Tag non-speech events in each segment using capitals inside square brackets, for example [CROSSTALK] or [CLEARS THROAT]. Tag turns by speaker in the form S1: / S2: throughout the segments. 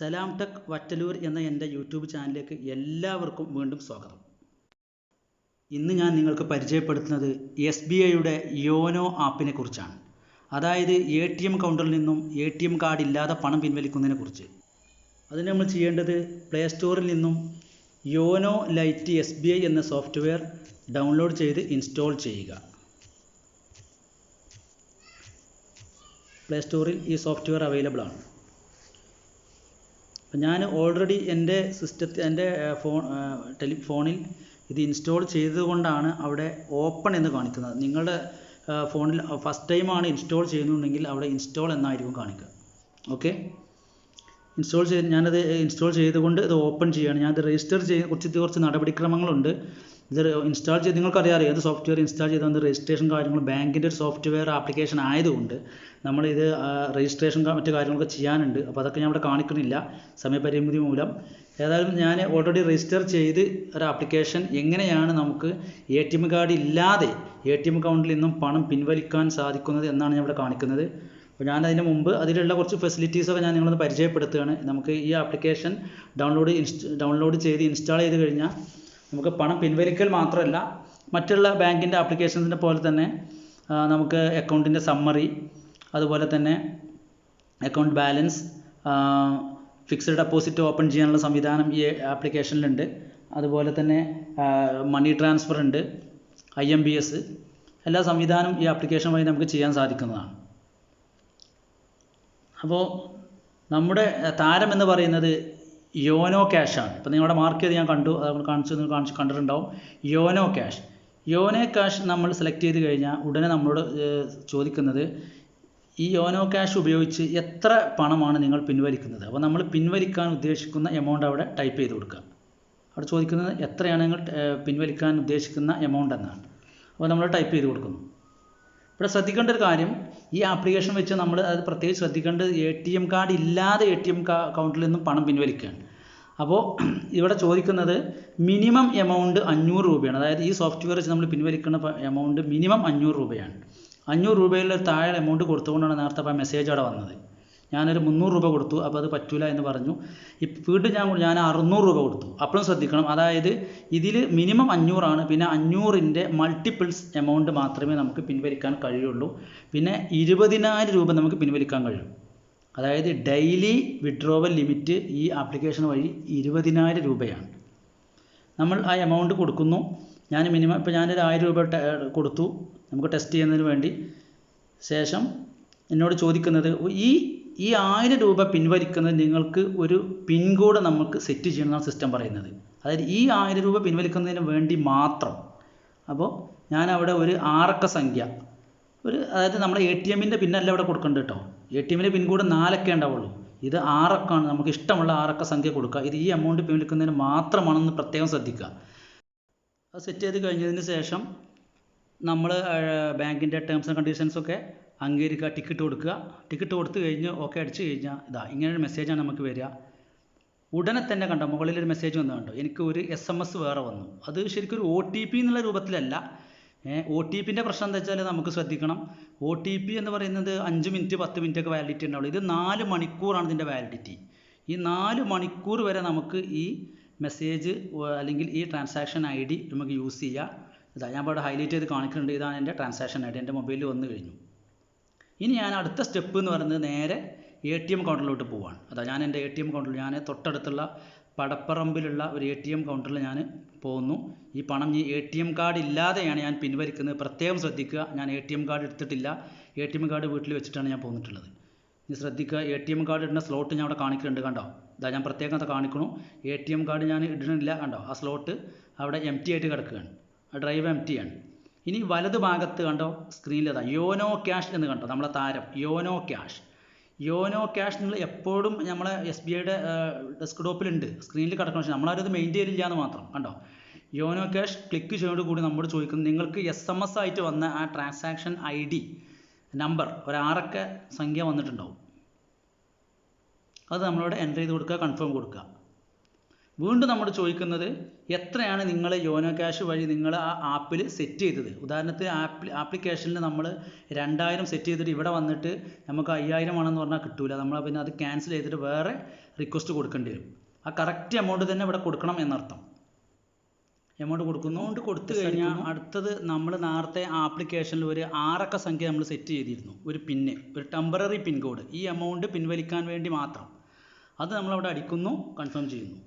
S1: സലാം tech Vattalur എന്ന എന്റെ YouTube ചാനലിലേക്ക് എല്ലാവർക്കും വീണ്ടും സ്വാഗതം. ഇന്ന് ഞാൻ നിങ്ങൾക്ക് പരിചയപ്പെടുത്തുന്നത് എസ് ബി ഐയുടെ യോനോ ആപ്പിനെ കുറിച്ചാണ്. അതായത് എ ടി എം കൗണ്ടറിൽ നിന്നും എ ടി എം കാർഡ് ഇല്ലാതെ പണം പിൻവലിക്കുന്നതിനെ കുറിച്ച്. അതിന് നമ്മൾ ചെയ്യേണ്ടത് പ്ലേ സ്റ്റോറിൽ നിന്നും YONO Lite S B I എന്ന സോഫ്റ്റ്വെയർ ഡൗൺലോഡ് ചെയ്ത് ഇൻസ്റ്റാൾ ചെയ്യുക. പ്ലേ സ്റ്റോറിൽ ഈ സോഫ്റ്റ്വെയർ അവൈലബിൾ ആണ്. അപ്പം ഞാൻ ഓൾറെഡി എന്റെ സിസ്റ്റത്തിൽ എന്റെ ഫോൺ ടെലി ഫോണിൽ ഇത് ഇൻസ്റ്റാൾ ചെയ്തതുകൊണ്ടാണ് അവിടെ ഓപ്പൺ എന്ന് കാണിക്കുന്നത്. നിങ്ങളുടെ ഫോണിൽ ഫസ്റ്റ് ടൈമാണ് ഇൻസ്റ്റാൾ ചെയ്യുന്നുണ്ടെങ്കിൽ അവിടെ ഇൻസ്റ്റാൾ എന്നായിരിക്കും കാണിക്കുക. ഓക്കെ ഇൻസ്റ്റാൾ ചെയ്ത് ഞാനത് ഇൻസ്റ്റാൾ ചെയ്തുകൊണ്ട് ഇത് ഓപ്പൺ ചെയ്യുകയാണ് ഞാനത് രജിസ്റ്റർ ചെയ്യുന്ന കുറച്ച് കുറച്ച് നടപടിക്രമങ്ങളുണ്ട്. ഇത് ഇൻസ്റ്റാൾ ചെയ്ത് നിങ്ങൾക്കറിയാം ഏത് സോഫ്റ്റ്വെയർ ഇൻസ്റ്റാൾ ചെയ്താൽ രജിസ്ട്രേഷൻ കാര്യങ്ങളും ബാങ്കിന്റെ ഒരു സോഫ്റ്റ്വെയർ ആപ്ലിക്കേഷൻ ആയതുകൊണ്ട് നമ്മളിത് രജിസ്ട്രേഷൻ മറ്റു കാര്യങ്ങളൊക്കെ ചെയ്യാനുണ്ട്. അപ്പോൾ അതൊക്കെ ഞാൻ ഇവിടെ കാണിക്കുന്നില്ല. സമയപരിമിതി മൂലം. ഏതായാലും ഞാൻ ഓൾറെഡി രജിസ്റ്റർ ചെയ്ത് ഒരു ആപ്ലിക്കേഷൻ എങ്ങനെയാണ് നമുക്ക് എ ടി എം കാർഡ് ഇല്ലാതെ എ ടി എം അക്കൗണ്ടിൽ നിന്നും പണം പിൻവലിക്കാൻ സാധിക്കുന്നത് എന്നാണ് ഞാൻ ഇവിടെ കാണിക്കുന്നത്. അപ്പോൾ ഞാൻ അതിന് മുമ്പ് അതിലുള്ള കുറച്ച് ഫെസിലിറ്റീസൊക്കെ ഞാൻ നിങ്ങളൊന്ന് പരിചയപ്പെടുത്തുകയാണ്. നമുക്ക് ഈ ആപ്ലിക്കേഷൻ ഡൗൺലോഡ് ഇൻസ്റ്റ് ഡൗൺലോഡ് ചെയ്ത് ഇൻസ്റ്റാൾ ചെയ്ത് കഴിഞ്ഞാൽ നമുക്ക് പണം പിൻവലിക്കൽ മാത്രമല്ല മറ്റുള്ള ബാങ്കിന്റെ ആപ്ലിക്കേഷൻസിനെ പോലെ തന്നെ നമുക്ക് അക്കൗണ്ടിന്റെ സമ്മറി അതുപോലെ തന്നെ account balance fixed deposit open ചെയ്യാനുള്ള സംവിധാനം ഈ ആപ്ലിക്കേഷനിലുണ്ട്. അതുപോലെ തന്നെ മണി ട്രാൻസ്ഫർ ഉണ്ട് ഐ എം ബി എസ്. എല്ലാ സംവിധാനവും ഈ ആപ്ലിക്കേഷൻ വഴി നമുക്ക് ചെയ്യാൻ സാധിക്കുന്നതാണ്. അപ്പോൾ നമ്മുടെ താരം എന്ന് പറയുന്നത് യോനോ ക്യാഷാണ് ഇപ്പോൾ നിങ്ങളുടെ മാർക്ക് ചെയ്ത് ഞാൻ കണ്ടു. അത് കാണിച്ചു നിങ്ങൾ കാണിച്ച് കണ്ടിട്ടുണ്ടാവും. YONO cash. യോനോ ക്യാഷ് നമ്മൾ സെലക്ട് ചെയ്ത് കഴിഞ്ഞാൽ ഉടനെ നമ്മളോട് ചോദിക്കുന്നത് ഈ യോനോ ക്യാഷ് ഉപയോഗിച്ച് എത്ര പണമാണ് നിങ്ങൾ പിൻവലിക്കുന്നത്? അപ്പോൾ നമ്മൾ പിൻവലിക്കാൻ ഉദ്ദേശിക്കുന്ന എമൗണ്ട് അവിടെ ടൈപ്പ് ചെയ്ത് കൊടുക്കുക. അവിടെ ചോദിക്കുന്നത് എത്രയാണ് നിങ്ങൾ പിൻവലിക്കാൻ ഉദ്ദേശിക്കുന്ന എമൗണ്ട് എന്നാണ്. അപ്പോൾ നമ്മൾ ടൈപ്പ് ചെയ്ത് കൊടുക്കുന്നു. ഇവിടെ ശ്രദ്ധിക്കേണ്ട ഒരു കാര്യം ഈ ആപ്ലിക്കേഷൻ വെച്ച് നമ്മൾ അത് പ്രത്യേകിച്ച് ശ്രദ്ധിക്കേണ്ടത് എ ടി എം കാർഡ് ഇല്ലാതെ എ ടി എം നിന്നും പണം പിൻവലിക്കുകയാണ്. അപ്പോൾ [CLEARS THROAT] ഇവിടെ ചോദിക്കുന്നത് മിനിമം എമൗണ്ട് അഞ്ഞൂറ് രൂപയാണ്. അതായത് ഈ സോഫ്റ്റ്വെയർ വെച്ച് നമ്മൾ പിൻവലിക്കുന്ന എമൗണ്ട് മിനിമം അഞ്ഞൂറ് രൂപയാണ്. അഞ്ഞൂറ് രൂപയിൽ താഴെ എമൗണ്ട് കൊടുത്തുകൊണ്ടാണ് നേരത്തെ അപ്പോൾ മെസ്സേജ് അവിടെ വന്നത്. ഞാനൊരു മുന്നൂറ് രൂപ കൊടുത്തു അപ്പോൾ അത് പറ്റൂല എന്ന് പറഞ്ഞു. വീണ്ടും ഞാൻ ഞാൻ അറുന്നൂറ് രൂപ കൊടുത്തു. അപ്പോഴും ശ്രദ്ധിക്കണം. അതായത് ഇതിൽ മിനിമം അഞ്ഞൂറാണ്. പിന്നെ അഞ്ഞൂറിന്റെ മൾട്ടിപ്പിൾസ് എമൗണ്ട് മാത്രമേ നമുക്ക് പിൻവലിക്കാൻ കഴിയുള്ളൂ. പിന്നെ ഇരുപതിനായിരം രൂപ നമുക്ക് പിൻവലിക്കാൻ കഴിയും. അതായത് ഡെയിലി വിഡ്രോവൽ ലിമിറ്റ് ഈ ആപ്ലിക്കേഷൻ വഴി ഇരുപതിനായിരം രൂപയാണ്. നമ്മൾ ആ എമൗണ്ട് കൊടുക്കുന്നു. ഞാൻ മിനിമം ഇപ്പോൾ ഞാനൊരു ആയിരം രൂപ കൊടുത്തു. നമുക്ക് ടെസ്റ്റ് ചെയ്യുന്നതിന് വേണ്ടി. ശേഷം എന്നോട് ചോദിക്കുന്നത് ഈ ഈ ആയിരം രൂപ പിൻവലിക്കുന്നത് നിങ്ങൾക്ക് ഒരു പിൻകോഡ് നമുക്ക് സെറ്റ് ചെയ്യണമെന്നാണ് സിസ്റ്റം പറയുന്നത്. അതായത് ഈ ആയിരം രൂപ പിൻവലിക്കുന്നതിന് വേണ്ടി മാത്രം. അപ്പോൾ ഞാൻ അവിടെ ഒരു ആറക്ക സംഖ്യ. ഒരു അതായത് നമ്മുടെ എ ടി എമ്മിന്റെ പിന്നല്ല അവിടെ കൊടുക്കേണ്ടത് കേട്ടോ എ ടി എമ്മിന് പിൻകൂടെ നാലൊക്കെ ഉണ്ടാവുള്ളൂ. ഇത് ആറക്കാണ് നമുക്ക് ഇഷ്ടമുള്ള ആറക്ക സംഖ്യ കൊടുക്കുക. ഇത് ഈ എമൗണ്ട് പിൻവലിക്കുന്നതിന് മാത്രമാണെന്ന് പ്രത്യേകം ശ്രദ്ധിക്കുക. അത് സെറ്റ് ചെയ്ത് കഴിഞ്ഞതിന് ശേഷം നമ്മൾ ബാങ്കിന്റെ ടേംസ് ആൻഡ് കണ്ടീഷൻസൊക്കെ അംഗീകരിക്കുക ടിക്കറ്റ് കൊടുക്കുക. ടിക്കറ്റ് കൊടുത്തു കഴിഞ്ഞ് ഓക്കെ അടിച്ചു കഴിഞ്ഞാൽ ഇതാ ഇങ്ങനെ ഒരു മെസ്സേജാണ് നമുക്ക് വരിക. ഉടനെ തന്നെ കണ്ടോ മുകളിലൊരു മെസ്സേജ് വന്നു കണ്ടോ? എനിക്ക് ഒരു എസ് എം എസ് വേറെ വന്നു. അത് ശരിക്കും ഒരു ഒ ടി പി എന്നുള്ള രൂപത്തിലല്ല. ഒ ടി പിന്റെ പ്രശ്നം എന്താ വെച്ചാൽ നമുക്ക് ശ്രദ്ധിക്കണം. ഒ ടി പി എന്ന് പറയുന്നത് അഞ്ച് മിനിറ്റ് പത്ത് മിനിറ്റ് ഒക്കെ വാലിഡിറ്റി ഉണ്ടാവുള്ളൂ. ഇത് നാല് മണിക്കൂറാണ് ഇതിന്റെ വാലിഡിറ്റി ഈ നാല് മണിക്കൂർ വരെ നമുക്ക് ഈ മെസ്സേജ് അല്ലെങ്കിൽ ഈ ട്രാൻസാക്ഷൻ ഐ ഡി നമുക്ക് യൂസ് ചെയ്യാം. ഇതാ ഞാൻ ഇവിടെ ഹൈലൈറ്റ് ചെയ്ത് കാണിക്കുന്നുണ്ട്. ഇതാണ് എന്റെ ട്രാൻസാക്ഷൻ ഐ ഡി എന്റെ മൊബൈലിൽ വന്നു കഴിഞ്ഞു. ഇനി ഞാൻ അടുത്ത സ്റ്റെപ്പ് എന്ന് പറയുന്നത് നേരെ എ ടി എം കൗണ്ടറിലോട്ട് പോവാണ്. അതാ ഞാൻ എന്റെ എ ടി എം കൗണ്ടറിൽ ഞാൻ തൊട്ടടുത്തുള്ള പടപ്പറമ്പിലുള്ള ഒരു എ ടി എം കൗണ്ടറിൽ ഞാൻ പോകുന്നു ഈ പണം ഈ എ ടി എം കാർഡ് ഇല്ലാതെയാണ് ഞാൻ പിൻവലിക്കുന്നത്. പ്രത്യേകം ശ്രദ്ധിക്കുക. ഞാൻ എ ടി എം കാർഡ് എടുത്തിട്ടില്ല. എ ടി എം കാർഡ് വീട്ടിൽ വെച്ചിട്ടാണ് ഞാൻ പോന്നിട്ടുള്ളത്. ഇനി ശ്രദ്ധിക്കുക. എ ടി എം കാർഡ് ഇടുന്ന സ്ലോട്ട് ഞാൻ അവിടെ കാണിക്കുന്നുണ്ട് കണ്ടോ? ഇതാ ഞാൻ പ്രത്യേകം അത് കാണിക്കണു. എ ടി എം കാർഡ് ഞാൻ ഇടുന്നില്ല കണ്ടോ? ആ സ്ലോട്ട് അവിടെ എം ടി ആയിട്ട് കിടക്കുകയാണ്. ആ ഡ്രൈവ് എം ടി ആണ്. ഇനി വലത് ഭാഗത്ത് കണ്ടോ? സ്ക്രീനിൽ യോനോ ക്യാഷ് എന്ന് കണ്ടോ? നമ്മളെ താരം യോനോ ക്യാഷ് യോനോ ക്യാഷ് നിങ്ങൾ എപ്പോഴും നമ്മളെ എസ് ബി ഐയുടെ ഡെസ്ക്ടോപ്പിലുണ്ട്. സ്ക്രീനിൽ കിടക്കണം പക്ഷേ നമ്മളാരും അത് മെയിന്റെയിൻ ചെയ്യില്ല എന്ന് മാത്രം. കണ്ടോ? യോനോ ക്യാഷ് ക്ലിക്ക് ചെയ്യുന്നതോട് കൂടി നമ്മൾ ചോദിക്കുന്നത് നിങ്ങൾക്ക് എസ് എം എസ് ആയിട്ട് വന്ന ആ ട്രാൻസാക്ഷൻ ഐ ഡി നമ്പർ ഒരു ആറക്ക സംഖ്യ വന്നിട്ടുണ്ടാവും. അത് നമ്മളോട് എന്റർ ചെയ്ത് കൊടുക്കുക കൺഫേം കൊടുക്കുക. വീണ്ടും നമ്മൾ ചോദിക്കുന്നത് എത്രയാണ് നിങ്ങൾ യോനോ ക്യാഷ് വഴി നിങ്ങൾ ആ ആപ്പിൽ സെറ്റ് ചെയ്തത്? ഉദാഹരണത്തിന് ആപ്ലി ആപ്ലിക്കേഷനിൽ നമ്മൾ രണ്ടായിരം സെറ്റ് ചെയ്തിട്ട് ഇവിടെ വന്നിട്ട് നമുക്ക് അയ്യായിരം ആണെന്ന് പറഞ്ഞാൽ കിട്ടൂല. നമ്മൾ പിന്നെ അത് ക്യാൻസൽ ചെയ്തിട്ട് വേറെ റിക്വസ്റ്റ് കൊടുക്കേണ്ടി വരും. ആ കറക്റ്റ് എമൗണ്ട് തന്നെ ഇവിടെ കൊടുക്കണം എന്നർത്ഥം. എമൗണ്ട് കൊടുക്കുന്നതുകൊണ്ട് കൊടുത്തു കഴിഞ്ഞാൽ അടുത്തത് നമ്മൾ നേരത്തെ ആപ്ലിക്കേഷനിൽ ഒരു ആറക്ക സംഖ്യ നമ്മൾ സെറ്റ് ചെയ്തിരുന്നു. ഒരു പിന്ന് ഒരു ടെമ്പററി പിൻ കോഡ് ഈ എമൗണ്ട് പിൻവലിക്കാൻ വേണ്ടി മാത്രം. അത് നമ്മളവിടെ അടിക്കുന്നു കൺഫേം ചെയ്യുന്നു.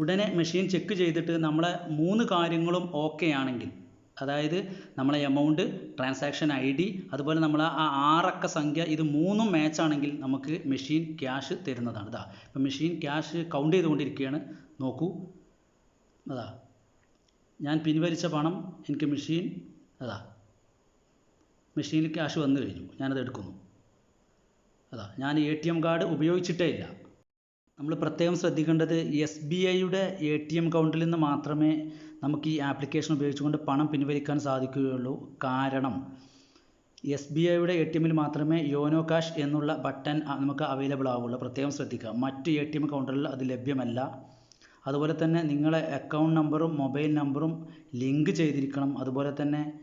S1: ഉടനെ മെഷീൻ ചെക്ക് ചെയ്തിട്ട് നമ്മളെ മൂന്ന് കാര്യങ്ങളും ഓക്കെ ആണെങ്കിൽ അതായത് നമ്മളെ എമൗണ്ട് ട്രാൻസാക്ഷൻ ഐ ഡി അതുപോലെ നമ്മൾ ആ ആറക്ക സംഖ്യ ഇത് മൂന്നും മാച്ച് ആണെങ്കിൽ നമുക്ക് മെഷീൻ ക്യാഷ് തരുന്നതാണ്. ഇതാ ഇപ്പം മെഷീൻ ക്യാഷ് കൗണ്ട് ചെയ്തുകൊണ്ടിരിക്കുകയാണ്. നോക്കൂ. അതാ ഞാൻ പിൻവലിച്ച പണം എനിക്ക് മെഷീൻ അതാ മെഷീനിൽ ക്യാഷ് വന്നു കഴിഞ്ഞു. ഞാനത് എടുക്കുന്നു. അതാ ഞാൻ എ ടി എം കാർഡ് ഉപയോഗിച്ചിട്ടേ ഇല്ല. നമ്മൾ പ്രത്യേകം ശ്രദ്ധിക്കേണ്ടത് എസ് ബി ഐയുടെ എ ടി എം കൗണ്ടിൽ നിന്ന് മാത്രമേ നമുക്ക് ഈ ആപ്ലിക്കേഷൻ ഉപയോഗിച്ചുകൊണ്ട് പണം പിൻവലിക്കാൻ സാധിക്കുകയുള്ളൂ. കാരണം എസ് ബി ഐയുടെ എ ടി എമ്മിൽ മാത്രമേ യോനോ കാഷ് എന്നുള്ള ബട്ടൺ നമുക്ക് അവൈലബിൾ ആവുള്ളൂ പ്രത്യേകം ശ്രദ്ധിക്കുക. മറ്റ് എ ടി എം കൗണ്ടറിൽ അത് ലഭ്യമല്ല. അതുപോലെ തന്നെ നിങ്ങളെ അക്കൗണ്ട് നമ്പറും മൊബൈൽ നമ്പറും ലിങ്ക് ചെയ്തിരിക്കണം. അതുപോലെ തന്നെ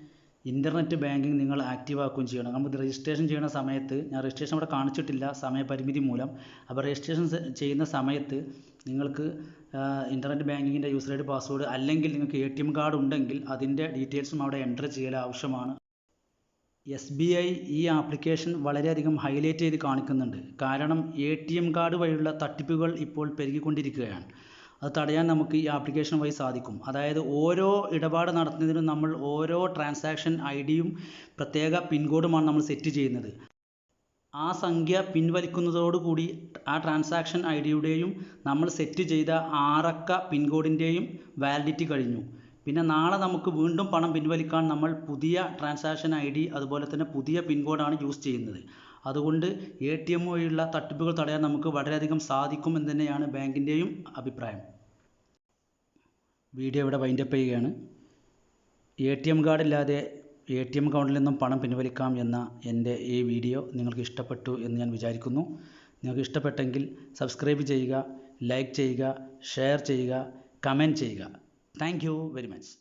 S1: ഇന്റർനെറ്റ് ബാങ്കിങ് നിങ്ങൾ ആക്റ്റീവ് ആക്കുകയും ചെയ്യണം. നമുക്ക് രജിസ്ട്രേഷൻ ചെയ്യുന്ന സമയത്ത് ഞാൻ രജിസ്ട്രേഷൻ അവിടെ കാണിച്ചിട്ടില്ല സമയപരിമിതി മൂലം. അപ്പോൾ രജിസ്ട്രേഷൻ ചെയ്യുന്ന സമയത്ത് നിങ്ങൾക്ക് ഇന്റർനെറ്റ് ബാങ്കിങ്ങിന്റെ യൂസർ ഐ ഡി പാസ്വേഡ് അല്ലെങ്കിൽ നിങ്ങൾക്ക് എ ടി എം കാർഡ് ഉണ്ടെങ്കിൽ അതിന്റെ ഡീറ്റെയിൽസും അവിടെ എന്റർ ചെയ്യൽ ആവശ്യമാണ്. എസ് ബി ഐ ഈ ആപ്ലിക്കേഷൻ വളരെയധികം ഹൈലൈറ്റ് ചെയ്ത് കാണിക്കുന്നുണ്ട്. കാരണം എ ടി എം കാർഡ് വഴിയുള്ള തട്ടിപ്പുകൾ ഇപ്പോൾ പെരുകിക്കൊണ്ടിരിക്കുകയാണ്. അത് തടയാൻ നമുക്ക് ഈ ആപ്ലിക്കേഷൻ വഴി സാധിക്കും. അതായത് ഓരോ ഇടപാട് നടത്തുന്നതിനും നമ്മൾ ഓരോ ട്രാൻസാക്ഷൻ ഐ ഡിയും പ്രത്യേക പിൻകോഡുമാണ് നമ്മൾ സെറ്റ് ചെയ്യുന്നത്. ആ സംഖ്യ പിൻവലിക്കുന്നതോടുകൂടി ആ ട്രാൻസാക്ഷൻ ഐ ഡിയുടെയും നമ്മൾ സെറ്റ് ചെയ്ത ആറക്ക പിൻകോഡിന്റെയും വാലിഡിറ്റി കഴിഞ്ഞു. പിന്നെ നാളെ നമുക്ക് വീണ്ടും പണം പിൻവലിക്കാൻ നമ്മൾ പുതിയ ട്രാൻസാക്ഷൻ ഐ ഡി അതുപോലെ തന്നെ പുതിയ പിൻകോഡാണ് യൂസ് ചെയ്യുന്നത്. അതുകൊണ്ട് എ ടി എം വഴിയുള്ള തട്ടിപ്പുകൾ തടയാൻ നമുക്ക് വളരെയധികം സാധിക്കും എന്ന് തന്നെയാണ് ബാങ്കിന്റെയും അഭിപ്രായം. വീഡിയോ ഇവിടെ വൈൻഡപ്പ് ചെയ്യുകയാണ്. എ ടി എം കാർഡ് ഇല്ലാതെ എ ടി എം അക്കൗണ്ടിൽ നിന്നും പണം പിൻവലിക്കാം എന്ന എന്റെ ഈ വീഡിയോ നിങ്ങൾക്ക് ഇഷ്ടപ്പെട്ടു എന്ന് ഞാൻ വിചാരിക്കുന്നു. നിങ്ങൾക്ക് ഇഷ്ടപ്പെട്ടെങ്കിൽ സബ്സ്ക്രൈബ് ചെയ്യുക ലൈക്ക് ചെയ്യുക ഷെയർ ചെയ്യുക കമന്റ് ചെയ്യുക. Thank you very much